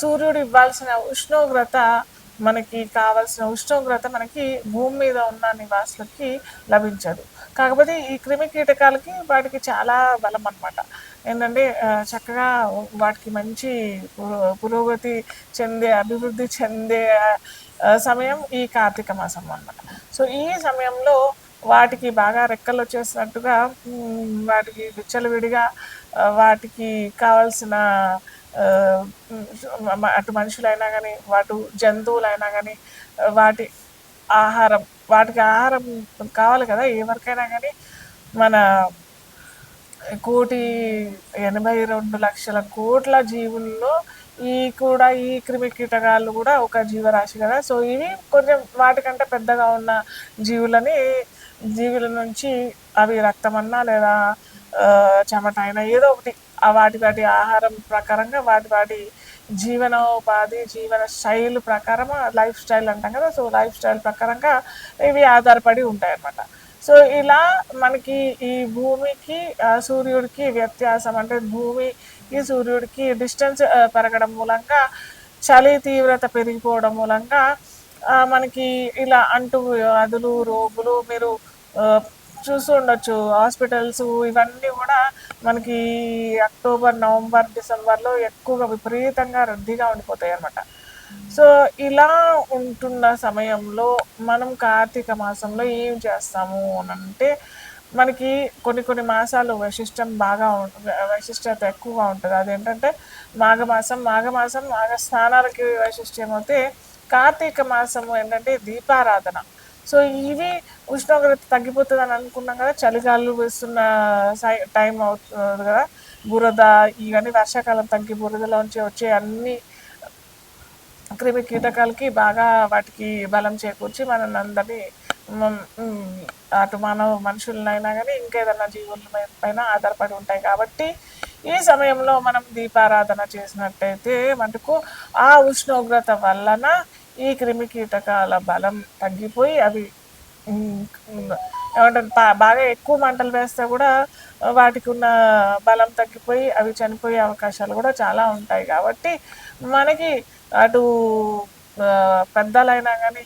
సూర్యుడు ఇవ్వాల్సిన ఉష్ణోగ్రత మనకి కావాల్సిన ఉష్ణోగ్రత మనకి భూమి మీద ఉన్న నివాసులకి లభించదు. కాకపోతే ఈ క్రిమి కీటకాలకి వాటికి చాలా బలం అన్నమాట. ఏంటంటే చక్కగా వాటికి మంచి పురోగతి చెందే అభివృద్ధి చెందే సమయం ఈ కార్తీక మాసం అన్నమాట. సో ఈ సమయంలో వాటికి బాగా రెక్కలు వచ్చేసినట్టుగా వాటికి విచ్చలవిడిగా వాటికి కావాల్సిన అటు మనుషులైనా కానీ వాటు జంతువులైనా కానీ వాటి ఆహారం వాటికి ఆహారం కావాలి కదా ఎవరికైనా కానీ మన కోటి ఎనభై రెండు లక్షల కోట్ల జీవుల్లో ఈ కూడా ఈ క్రిమి కీటకాలు కూడా ఒక జీవరాశి కదా. సో ఇవి కొంచెం వాటికంటే పెద్దగా ఉన్న జీవులని జీవుల నుంచి అవి రక్తమన్నా లేదా చెమట అయినా ఏదో ఒకటి వాటి వాటి ఆహారం ప్రకారంగా వాటి వాటి జీవనోపాధి జీవన శైలి ప్రకారం లైఫ్ స్టైల్ అంటాం కదా. సో లైఫ్ స్టైల్ ప్రకారంగా ఇవి ఆధారపడి ఉంటాయి అన్నమాట సో ఇలా మనకి ఈ భూమికి సూర్యుడికి వ్యత్యాసం అంటే భూమికి సూర్యుడికి డిస్టెన్స్ పెరగడం మూలంగా చలి తీవ్రత పెరిగిపోవడం మూలంగా మనకి ఇలా అంటు వ్యాధులు రోగులు మీరు చూస్తూ ఉండొచ్చు. హాస్పిటల్స్ ఇవన్నీ కూడా మనకి అక్టోబర్ నవంబర్ డిసెంబర్లో ఎక్కువగా విపరీతంగా రద్దీగా ఉండిపోతాయి అనమాట సో ఇలా ఉంటున్న సమయంలో మనం కార్తీక మాసంలో ఏం చేస్తాము అని అంటే మనకి కొన్ని కొన్ని మాసాలు వైశిష్టం బాగా ఉం- వైశిష్టత ఎక్కువగా ఉంటుంది. అదేంటంటే మాఘమాసం మాఘమాసం మాఘ స్నానాలకి వైశిష్ట్యం అయితే కార్తీక మాసం ఏంటంటే దీపారాధన. సో ఇవి ఉష్ణోగ్రత తగ్గిపోతుంది అని అనుకున్నాం కదా చలిగాలు వేస్తున్న సై- టైం అవుతుంది కదా. బురద ఇవన్నీ వర్షాకాలం తగ్గి బురదలోంచి వచ్చే అన్ని క్రిమి కీటకాలకి బాగా వాటికి బలం చేకూర్చి మనం అందరినీ అటు మానవ మనుషులనైనా కానీ ఇంకేదైనా జీవుల పైన ఆధారపడి ఉంటాయి. కాబట్టి ఈ సమయంలో మనం దీపారాధన చేసినట్టయితే మటుకు ఆ ఉష్ణోగ్రత వలన ఈ క్రిమి కీటకాల బలం తగ్గిపోయి అవి ఏమంటారు బాగా ఎక్కువ మంటలు వేస్తే కూడా వాటికి ఉన్న బలం తగ్గిపోయి అవి చనిపోయే అవకాశాలు కూడా చాలా ఉంటాయి. కాబట్టి మనకి అటు పెద్దలైనా కానీ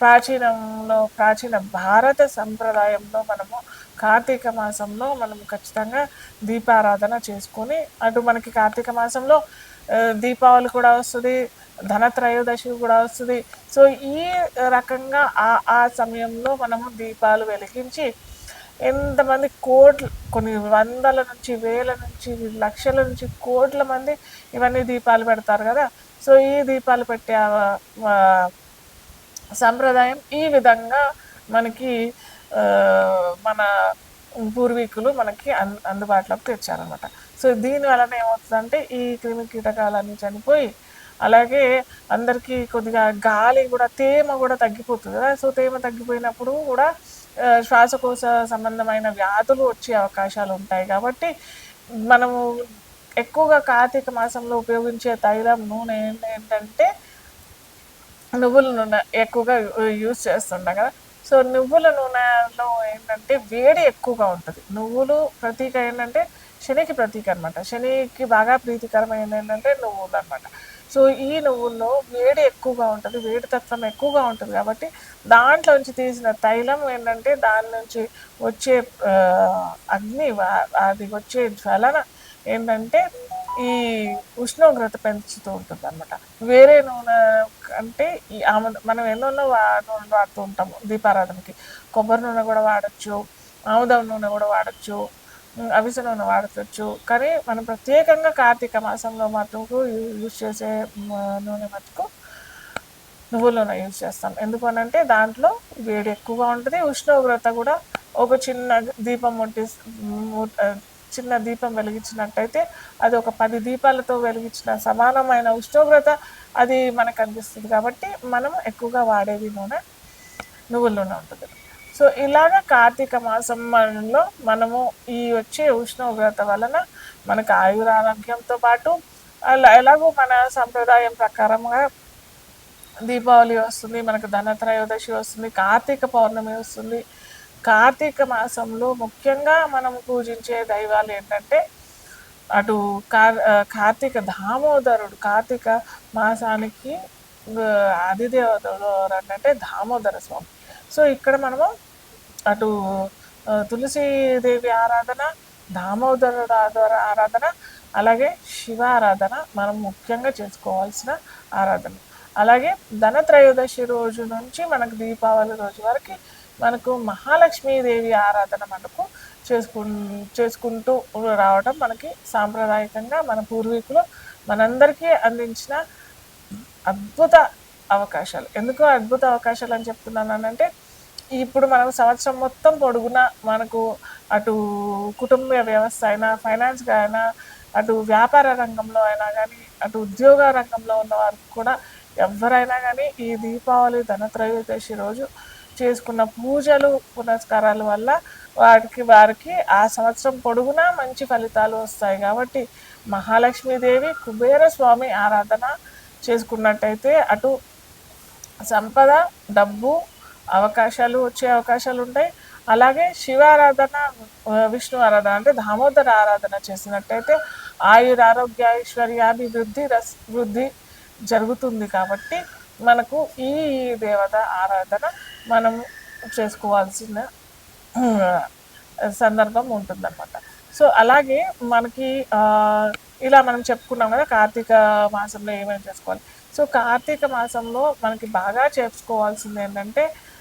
ప్రాచీనంలో ప్రాచీన భారత సంప్రదాయంలో మనము కార్తీక మాసంలో మనం ఖచ్చితంగా దీపారాధన చేసుకొని అటు మనకి కార్తీక మాసంలో దీపావళి కూడా వస్తుంది. ధనత్రయోదశి కూడా వస్తుంది. సో ఈ రకంగా ఆ ఆ సమయంలో మనము దీపాలు వెలిగించి ఎంతమంది కోట్లు కొన్ని వందల నుంచి వేల నుంచి లక్షల నుంచి కోట్ల మంది ఇవన్నీ దీపాలు పెడతారు కదా. సో ఈ దీపాలు పెట్టే ఆ- సంప్రదాయం ఈ విధంగా మనకి మన పూర్వీకులు మనకి అన్ అందుబాటులోకి తెచ్చారనమాట సో దీని వలన ఏమవుతుందంటే ఈ క్రిమి కీటకాలన్నీ చనిపోయి అలాగే అందరికీ కొద్దిగా గాలి కూడా తేమ కూడా తగ్గిపోతుంది కదా. సో తేమ తగ్గిపోయినప్పుడు కూడా శ్వాసకోశ సంబంధమైన వ్యాధులు వచ్చే అవకాశాలు ఉంటాయి. కాబట్టి మనము ఎక్కువగా కార్తీక మాసంలో ఉపయోగించే తైలం నూనె ఏంటంటే నువ్వుల నూనె ఎక్కువగా యూజ్ చేస్తుంటాం కదా. సో నువ్వుల నూనెలో ఏంటంటే వేడి ఎక్కువగా ఉంటుంది. నువ్వులు ప్రతీక ఏంటంటే శనికి ప్రతీక అనమాట శనికి బాగా ప్రీతికరమైనది ఏంటంటే నువ్వులు అనమాట సో ఈ నువ్వుల్లో వేడి ఎక్కువగా ఉంటుంది వేడి తత్వం ఎక్కువగా ఉంటుంది కాబట్టి దాంట్లోంచి తీసిన తైలం ఏంటంటే దాని నుంచి వచ్చే అగ్ని వా- అది వచ్చే జ్వలన ఏంటంటే ఈ ఉష్ణోగ్రత పెంచుతూ ఉంటుంది అనమాట వేరే నూనె అంటే ఈ మనం ఎన్నెన్నో వా వాడుతూ ఉంటాము దీపారాధనకి. కొబ్బరి నూనె కూడా వాడచ్చు ఆముదం నూనె కూడా వాడచ్చు. ఉమ్, అవిసె నూనె కానీ మనం ప్రత్యేకంగా కార్తీక మాసంలో మటుకు యూజ్ చేసే నూనె మటుకు నువ్వుల నూనె యూజ్ చేస్తాం. ఎందుకనంటే దాంట్లో వేడి ఎక్కువగా ఉంటుంది. ఉష్ణోగ్రత కూడా ఒక చిన్న దీపం ముట్టి చిన్న దీపం వెలిగించినట్టయితే అది ఒక పది దీపాలతో వెలిగించిన సమానమైన ఉష్ణోగ్రత అది మనకు అనిపిస్తుంది కాబట్టి మనం ఎక్కువగా వాడేది నూనె నువ్వుల నూనె ఉంటుంది. సో ఇలాగ కార్తీక మాసంలో మనము ఈ వచ్చే ఉష్ణోగ్రత వలన మనకు ఆయురారోగ్యంతో పాటు అలా ఎలాగో మన సంప్రదాయం ప్రకారంగా దీపావళి వస్తుంది మనకు ధనత్రయోదశి వస్తుంది కార్తీక పౌర్ణమి వస్తుంది. కార్తీక మాసంలో ముఖ్యంగా మనం పూజించే దైవాలు ఏంటంటే అటు కార్ కార్తీక దామోదరుడు కార్తీక మాసానికి ఆ, అంటే దామోదర స్వామి. సో ఇక్కడ మనము అటు తులసీదేవి ఆరాధన దామోదరుడు ఆధార- ఆరాధన అలాగే శివ ఆరాధన మనం ముఖ్యంగా చేసుకోవాల్సిన ఆరాధన. అలాగే ధనత్రయోదశి రోజు నుంచి మనకు దీపావళి రోజు వరకు మనకు మహాలక్ష్మీదేవి ఆరాధన మనకు చేసుకు చేసుకుంటూ రావడం మనకి సాంప్రదాయకంగా మన పూర్వీకులు మనందరికీ అందించిన అద్భుత అవకాశాలు. ఎందుకు అద్భుత అవకాశాలు అని చెప్తున్నానంటే ఇప్పుడు మనం సంవత్సరం మొత్తం పొడుగునా మనకు అటు కుటుంబ వ్యవస్థ అయినా ఫైనాన్స్గా అయినా అటు వ్యాపార రంగంలో అయినా కానీ అటు ఉద్యోగ రంగంలో ఉన్న వారికి కూడా ఎవరైనా కానీ ఈ దీపావళి ధనత్రయోదశి రోజు చేసుకున్న పూజలు పునస్కారాల వల్ల వారికి వారికి ఆ సంవత్సరం పొడుగునా మంచి ఫలితాలు వస్తాయి. కాబట్టి మహాలక్ష్మీదేవి కుబేర స్వామి ఆరాధన చేసుకున్నట్టయితే అటు సంపద డబ్బు అవకాశాలు వచ్చే అవకాశాలు ఉంటాయి. అలాగే శివ ఆరాధన విష్ణు ఆరాధన అంటే దామోదర ఆరాధన చేసినట్టయితే ఆయుర ఆరోగ్య ఐశ్వర్యాభివృద్ధి రస్ వృద్ధి జరుగుతుంది కాబట్టి మనకు ఈ దేవత ఆరాధన మనం చేసుకోవాల్సిన సందర్భం సందర్భం ఉంటుందన్నమాట. సో అలాగే మనకి ఇలా మనం చెప్పుకున్నాం కదా కార్తీక మాసంలో ఏమేమి చేసుకోవాలి. సో కార్తీక మాసంలో మనకి బాగా చేసుకోవాల్సింది ఏంటంటే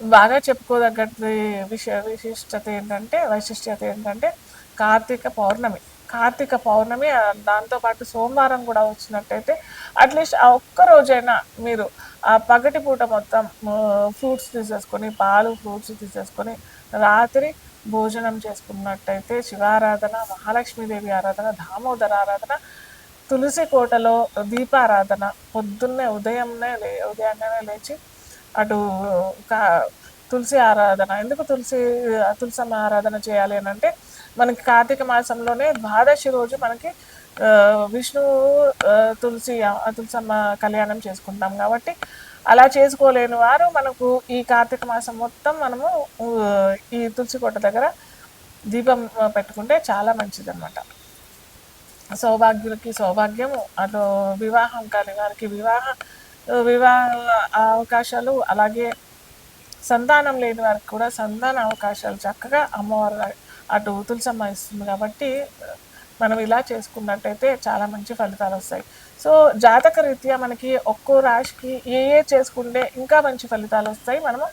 బాగా చెప్పుకోదగ్గది విశ విశిష్టత ఏంటంటే వైశిష్ట్యత ఏంటంటే కార్తీక పౌర్ణమి. కార్తీక పౌర్ణమి దాంతోపాటు సోమవారం కూడా వచ్చినట్టయితే అట్లీస్ట్ ఆ ఒక్క రోజైనా మీరు ఆ పగటి పూట మొత్తం ఫ్రూట్స్ తీసేసుకొని పాలు ఫ్రూట్స్ తీసేసుకొని రాత్రి భోజనం చేసుకున్నట్టయితే శివారాధన మహాలక్ష్మీదేవి ఆరాధన దామోదర ఆరాధన తులసి కోటలో దీపారాధన పొద్దున్నే ఉదయంనే లే ఉదయాన్నే లేచి అటు కా తులసి ఆరాధన. ఎందుకు తులసి తులసమ్మ ఆరాధన చేయాలి అని అంటే మనకి కార్తీక మాసంలోనే ద్వాదశి రోజు మనకి విష్ణువు తులసి తులసమ్మ కళ్యాణం చేసుకుంటాం కాబట్టి అలా చేసుకోలేని వారు మనకు ఈ కార్తీక మాసం మొత్తం మనము ఈ తులసి కోట దగ్గర దీపం పెట్టుకుంటే చాలా మంచిదన్నమాట. సౌభాగ్యులకి సౌభాగ్యము అటు వివాహం కాని వారికి వివాహ వివాహ అవకాశాలు అలాగే సంతానం లేని వారికి కూడా సంతాన అవకాశాలు చక్కగా అమ్మవారు అటు తులసమ్మ ఇస్తుంది కాబట్టి మనం ఇలా చేసుకున్నట్టయితే చాలా మంచి ఫలితాలు వస్తాయి. సో జాతక రీత్యా మనకి ఒక్కో రాశికి ఏ ఏ చేసుకుంటే ఇంకా మంచి ఫలితాలు వస్తాయి మనము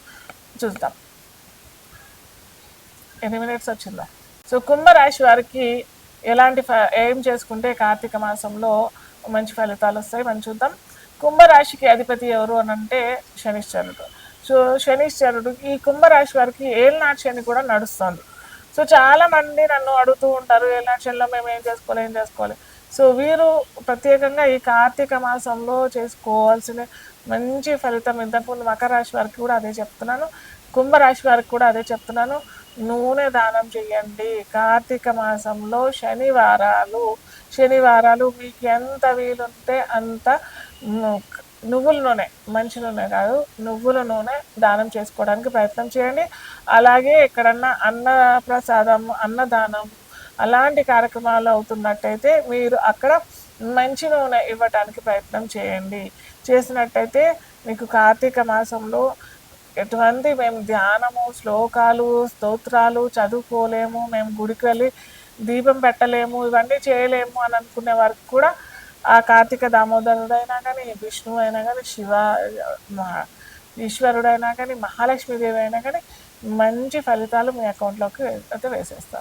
చూద్దాం. ఎన్ని మినిట్స్ వచ్చిందా? సో కుంభరాశి వారికి ఎలాంటి ఫ- ఏం చేసుకుంటే కార్తీక మాసంలో మంచి ఫలితాలు వస్తాయి మనం చూద్దాం. కుంభరాశికి అధిపతి ఎవరు అని అంటే శనిశ్చరుడు సో శనిశ్చరుడు ఈ కుంభరాశి వారికి ఏళ్ళనాటి శని కూడా నడుస్తుంది. సో చాలా మంది నన్ను అడుగుతూ ఉంటారు ఏళ్ళనాటి శనిలో మేము ఏం చేసుకోవాలి ఏం చేసుకోవాలి. సో వీరు ప్రత్యేకంగా ఈ కార్తీక మాసంలో చేసుకోవాల్సిన మంచి ఫలితం ఇంతకుముందు మకర రాశి వారికి కూడా అదే చెప్తున్నాను. కుంభరాశి వారికి కూడా అదే చెప్తున్నాను. నూనె దానం చేయండి. కార్తీక మాసంలో శనివారాలు. శనివారాలు మీకు ఎంత వీలుంటే అంత నువ్వుల నూనె మంచి నూనె కాదు నువ్వుల నూనె దానం చేసుకోవడానికి ప్రయత్నం చేయండి. అలాగే ఎక్కడన్నా అన్న ప్రసాదం అన్నదానం అలాంటి కార్యక్రమాలు అవుతున్నట్టయితే మీరు అక్కడ మంచి నూనె ఇవ్వటానికి ప్రయత్నం చేయండి. చేసినట్టయితే మీకు కార్తీక మాసంలో ఎటువంటి మేము ధ్యానము శ్లోకాలు స్తోత్రాలు చదువుకోలేము మేము గుడికి వెళ్ళి దీపం పెట్టలేము ఇవన్నీ చేయలేము అని అనుకునే వారికి కూడా ఆ కార్తీక దామోదరుడైనా కానీ విష్ణువు అయినా కానీ శివ మహా- ఈశ్వరుడైనా కానీ మహాలక్ష్మీదేవి అయినా కానీ మంచి ఫలితాలు మీ అకౌంట్లోకి అయితే వేసేస్తారు.